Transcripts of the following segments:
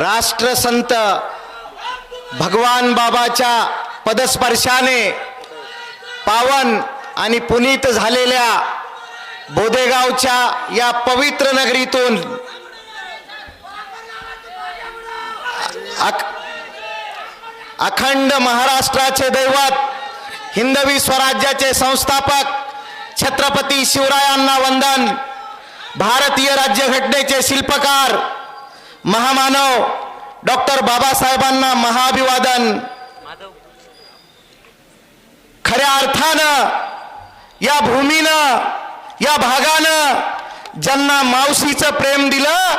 राष्ट्रसंत भगवान बाबाच्या पदस्पर्शाने पावन आणि पुनीत झालेल्या बोदेगावच्या या पवित्र नगरीतून अख- अखंड महाराष्ट्राचे दैवत हिंदवी स्वराज्याचे संस्थापक छत्रपती शिवरायांना वंदन भारतीय राज्यघटनेचे शिल्पकार महामानव डॉक्टर बाबासाहेबांना महाअभिवादन. खऱ्या अर्थानं या भूमीनं या भागानं ज्यांना मावशीचं प्रेम दिलं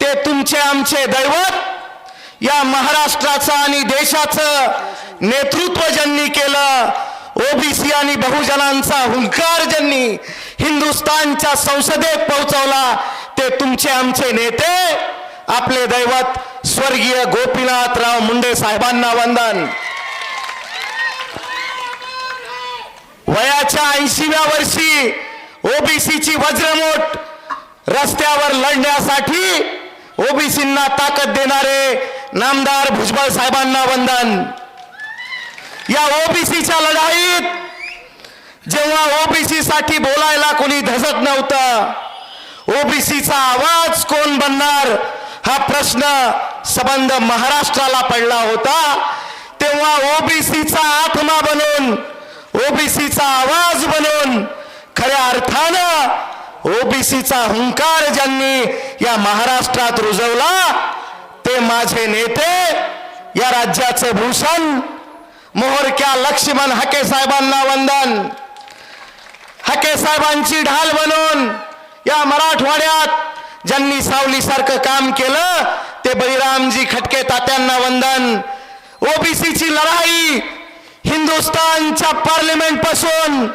ते तुमचे आमचे दैवत या महाराष्ट्राचं आणि देशाचं नेतृत्व ज्यांनी केलं ओबीसी आणि बहुजनांचा हुंकार ज्यांनी हिंदुस्थानच्या संसदेत पोहोचवला ते तुमचे आमचे नेते आपले दैवत स्वर्गीय गोपीनाथराव मुंडे साहेबांना वंदन. वयाच्या ऐंशीव्या वर्षी ओबीसीची वज्रमोट रस्त्यावर लढण्यासाठी ओबीसींना ताकद देणारे नामदार भुजबळ साहेबांना वंदन. या ओबीसीच्या लढाईत जेव्हा ओबीसी साठी बोलायला कोणी धसत नव्हतं ओबीसीचा आवाज कोण बनणार हा प्रश्न संबंध महाराष्ट्राला पडला होता. तेव्हा ओबीसीचा आत्मा बनून ओबीसीचा आवाज बनून खऱ्या अर्थानं ओबीसीचा हुंकार ज्यांनी या महाराष्ट्रात रुजवला ते माझे नेते या राज्याचे भूषण मोहरक्या लक्ष्मण हके साहेबांना वंदन. हके साहेबांची ढाल बनून या मराठवाड्यात ज्यांनी सावलीसारखं काम केलं ते बळीरामजी खटके तात्यांना वंदन. ओबीसीची लढाई हिंदुस्थानच्या पार्लिमेंटपासून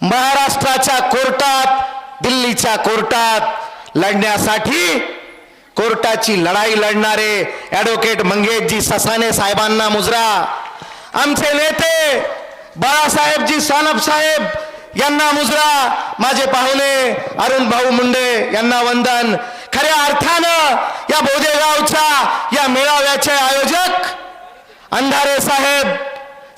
महाराष्ट्राच्या कोर्टात दिल्लीच्या कोर्टात लढण्यासाठी कोर्टाची लढाई लढणारे ॲडव्होकेट मंगेशजी ससाने साहेबांना मुजरा. आमचे नेते बाळासाहेबजी सानप साहेब यांना मुजरा माझे पाहुणे अरुण भाऊ मुंडे यांना वंदन. खऱ्या अर्थानं या बोदेगावच्या या मेळाव्याचे आयोजक अंधारे साहेब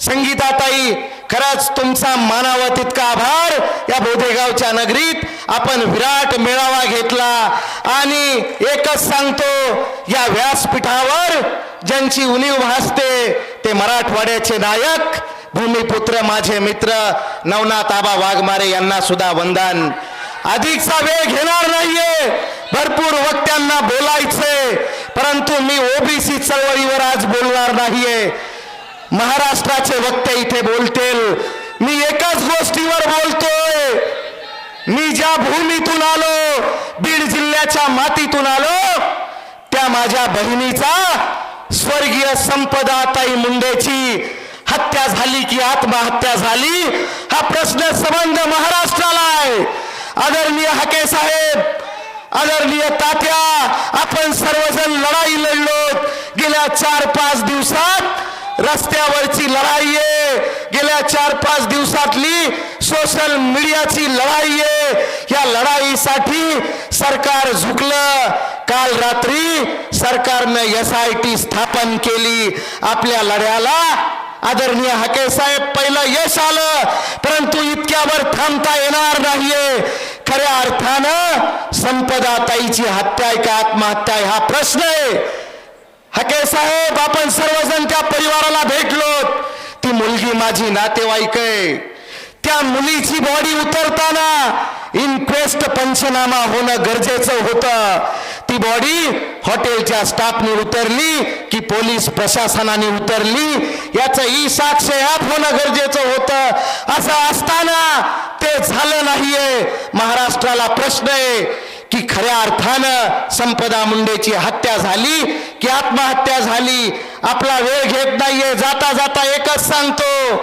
संगीताताई खरंच तुमचा मानावा तितका आभार. या बोधेगावच्या नगरीत आपण विराट मेळावा घेतला. आणि एकच सांगतो या व्यासपीठावर ज्यांची उणीव भासते ते मराठवाड्याचे नायक भूमिपुत्र माझे मित्र नवनाथ आबा वाघमारे यांना सुद्धा वंदन. अधिकचा वेळ घेणार नाहीये. भरपूर वक्त्यांना बोलायचे परंतु मी ओबीसी चळवळीवर आज बोलणार नाहीये. महाराष्ट्राचे वक्ते इथे बोलतील. मी एकाच गोष्टीवर बोलतोय. मी ज्या भूमीतून आलो बीड जिल्ह्याच्या मातीतून आलो त्या माझ्या बहिणीचा स्वर्गीय संपदाताई मुंडेची हत्या झाली की आत्महत्या झाली? हा प्रश्न संबंध महाराष्ट्राला आहे. आदरणीय हके साहेब आदरणीय तात्या आपण सर्वजण लढाई लढलो. गेल्या चार पाच दिवसात रस्त्यावरची लढाई आहे. गेल्या चार पाच दिवसातली सोशल मीडियाची लढाई आहे. या लढाईसाठी सरकार झुकलं. काल रात्री सरकारनं एस आय टी स्थापन केली. आपल्या लढ्याला आदरणीय हके साहेब पहिलं यश आलं परंतु इतक्यावर थांबता येणार नाहीये. खऱ्या अर्थानं संपदा ताईची हत्या आहे का आत्महत्या आहे? हा प्रश्न आहे. हके साहेब आपण सर्वजण त्या परिवाराला भेटलो ती मुलगी माझी नातेवाईक आहे. त्या मुलीची बॉडी उतरताना इन्क्वेस्ट पंचनामा होणं गरजेचं होतं. ती बॉडी हॉटेलच्या स्टाफने उतरली की पोलीस प्रशासनाने उतरली. याचं ई साक्ष ॲप होणं गरजेचं होतं. असं असताना ते झालं नाहीये. महाराष्ट्राला प्रश्न आहे की खऱ्या अर्थानं संपदा मुंडेची हत्या झाली की आत्महत्या झाली? आपला वेळ घेत नाहीये. जाता जाता एकच सांगतो.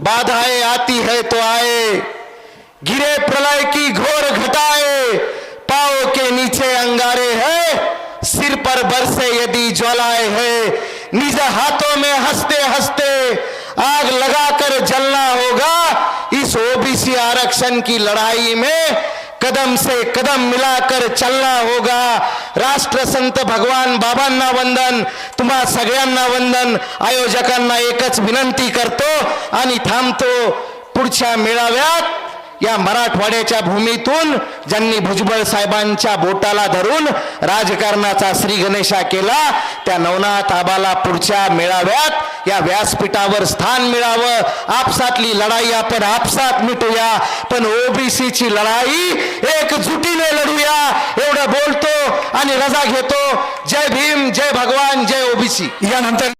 बाधा बाधाए आती है तो आए गिरे प्रलय की घोर घटाए पाओ के नीचे अंगारे है सिर बरसे यदि ज्वालाए है निज हाथों में हंसते हंसते आग लगाकर जलना होगा। इस ओबीसी आरक्षण की लड़ाई में कदम से कदम मिलाकर चलना होगा। राष्ट्रसंत भगवान बाबांना वंदन तुम्हा सगळ्यांना वंदन। आयोजकांना एकच विनंती करतो आणि थांबतो पुढच्या मेळाव्यात। या मराठवाड्याच्या भूमीतून ज्यांनी भुजबळ साहेबांच्या बोटाला धरून राजकारणाचा श्री गणेशा केला त्या नवनाथ आबाला पुढच्या मेळाव्यात या व्यासपीठावर स्थान मिळावं. आपसातली लढाई आपण आपसात मिटूया पण ओबीसीची लढाई एकजुटीने लढूया एवढं बोलतो आणि रजा घेतो. जय भीम जय भगवान जय ओबीसी. यानंतर